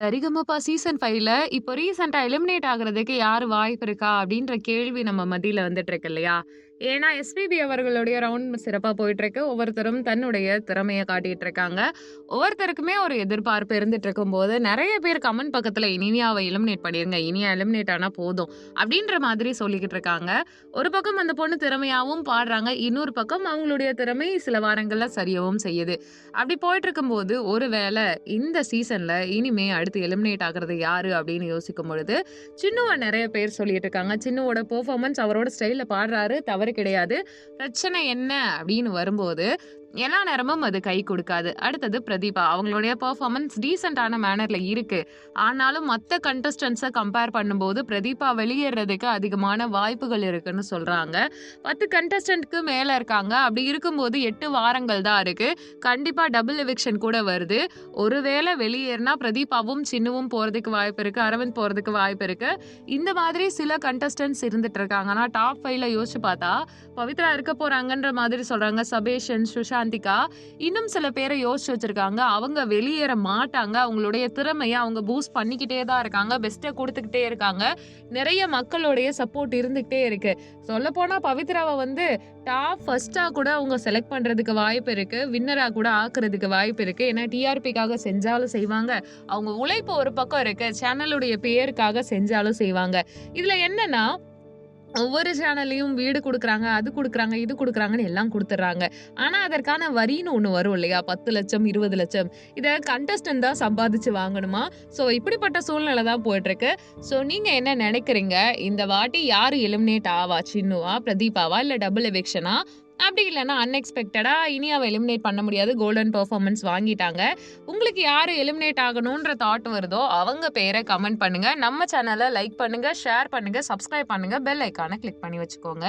Sa Re Ga Ma Pa season ஃபைவ்ல இப்போ ரீசென்ட்டா எலிமினேட் ஆகுறதுக்கு யாரு வாய்ப்பு இருக்கா? அப்படின்ற கேள்வி நம்ம மத்தியில வந்துட்டுருக்கு இல்லையா? ஏன்னா, எஸ்பிபி அவர்களுடைய ரவுண்ட் சிறப்பாக போயிட்டுருக்கு. ஒவ்வொருத்தரும் தன்னுடைய திறமையை காட்டிகிட்டு இருக்காங்க. ஒவ்வொருத்தருக்குமே ஒரு எதிர்பார்ப்பு இருந்துட்டு இருக்கும்போது, நிறைய பேர் கமெண்ட் பக்கத்தில் இனியாவை எலிமினேட் பண்ணிடுங்க இனியா எலிமினேட் ஆனால் போதும். அப்படின்ற மாதிரி சொல்லிக்கிட்டு இருக்காங்க. ஒரு பக்கம் அந்த பொண்ணு திறமையாகவும் பாடுறாங்க. இன்னொரு பக்கம் அவங்களுடைய திறமை சில வாரங்களில் சரியவும் செய்யுது. அப்படி போயிட்டுருக்கும்போது, ஒரு வேளை இந்த சீசனில் இனிமே அடுத்து எலிமினேட் ஆகிறது யாரு? அப்படின்னு யோசிக்கும் பொழுது, சின்னுவை நிறைய பேர் சொல்லிட்டு இருக்காங்க. சின்னுவோட பெர்ஃபார்மன்ஸ் அவரோட ஸ்டைலில் பாடுறாரு. தவறு கிடையாது. பிரச்சனை என்ன? அப்படின்னு வரும்போது, எல்லா நேரமும் அது கை கொடுக்காது அடுத்தது பிரதீபா. அவங்களுடைய பெர்ஃபார்மன்ஸ் டீசெண்டான மேனர்ல இருக்கு. ஆனாலும் மற்ற கண்டஸ்டன்ஸை கம்பேர் பண்ணும்போது, பிரதீபா வெளியேறதுக்கு அதிகமான வாய்ப்புகள் இருக்குன்னு சொல்றாங்க. 10 கண்டஸ்டன்ட்க்கு மேல இருக்காங்க. அப்படி இருக்கும்போது எட்டு வாரங்கள் தான் இருக்கு. கண்டிப்பா டபுள் எவிக்ஷன் கூட வருது. ஒருவேளை வெளியேறினா பிரதீபாவும், சின்னுவும் போறதுக்கு வாய்ப்பு இருக்கு. அரவிந்த் போறதுக்கு வாய்ப்பு இருக்கு. இந்த மாதிரி சில கண்டஸ்டன்ஸ் இருந்துட்டு இருக்காங்க. ஆனால் டாப் ஃபைவ்ல யோசிச்சு பார்த்தா, பவித்ரா இருக்க போறாங்கன்ற மாதிரி சொல்றாங்க. சபேஷன், சாந்திகா இன்னும் சில பேரை யோசிச்சு வச்சிருக்காங்க. அவங்க வெளியேற மாட்டாங்க. அவங்களுடைய திறமையை அவங்க பூஸ்ட் பண்ணிக்கிட்டே தான் இருக்காங்க. பெஸ்ட்டை கொடுத்துக்கிட்டே இருக்காங்க. நிறைய மக்களுடைய சப்போர்ட் இருந்துகிட்டே இருக்கு. சொல்லப்போனால் பவித்ராவை வந்து டாப் ஃபர்ஸ்ட்டா கூட அவங்க செலக்ட் பண்றதுக்கு வாய்ப்பு இருக்கு. வின்னரா கூட ஆக்குறதுக்கு வாய்ப்பு இருக்கு. ஏன்னா டிஆர்பிக்காக செஞ்சாலும் செய்வாங்க. அவங்க உழைப்பு ஒரு பக்கம் இருக்கு. சேனலுடைய பேருக்காக செஞ்சாலும் செய்வாங்க. இதுல என்னன்னா, ஒவ்வொரு சேனல்லையும் வீடு கொடுக்குறாங்க அது கொடுக்குறாங்க இது கொடுக்குறாங்கன்னு எல்லாம் கொடுத்துட்றாங்க ஆனால் அதற்கான வரின்னு ஒன்று வரும் இல்லையா? பத்து லட்சம் இருபது லட்சம் இதை கண்டஸ்டன்ட் தான் சம்பாதிச்சு வாங்கணுமா? ஸோ இப்படிப்பட்ட சூழ்நிலை தான் போயிட்டுருக்கு. ஸோ நீங்கள் என்ன நினைக்கிறீங்க இந்த வாட்டி யார் எலிமினேட் ஆவா? சின்னுவா? பிரதீபாவா? இல்லை டபுள் எவிக்ஷனா? அப்படி இல்லைன்னா அன்எக்ஸ்பெக்டடாக இனி அவள் எலிமினேட் பண்ண முடியாது. கோல்டன் பெர்ஃபார்மன்ஸ் வாங்கிட்டாங்க. உங்களுக்கு யார் எலிமினேட் ஆகணுன்ற தாட் வருதோ, அவங்க பேரை கமெண்ட் பண்ணுங்கள் நம்ம சேனலை லைக் பண்ணுங்கள் ஷேர் பண்ணுங்கள் சப்ஸ்கிரைப் பண்ணுங்கள் பெல் ஐக்கானை கிளிக் பண்ணி வச்சுக்கோங்க.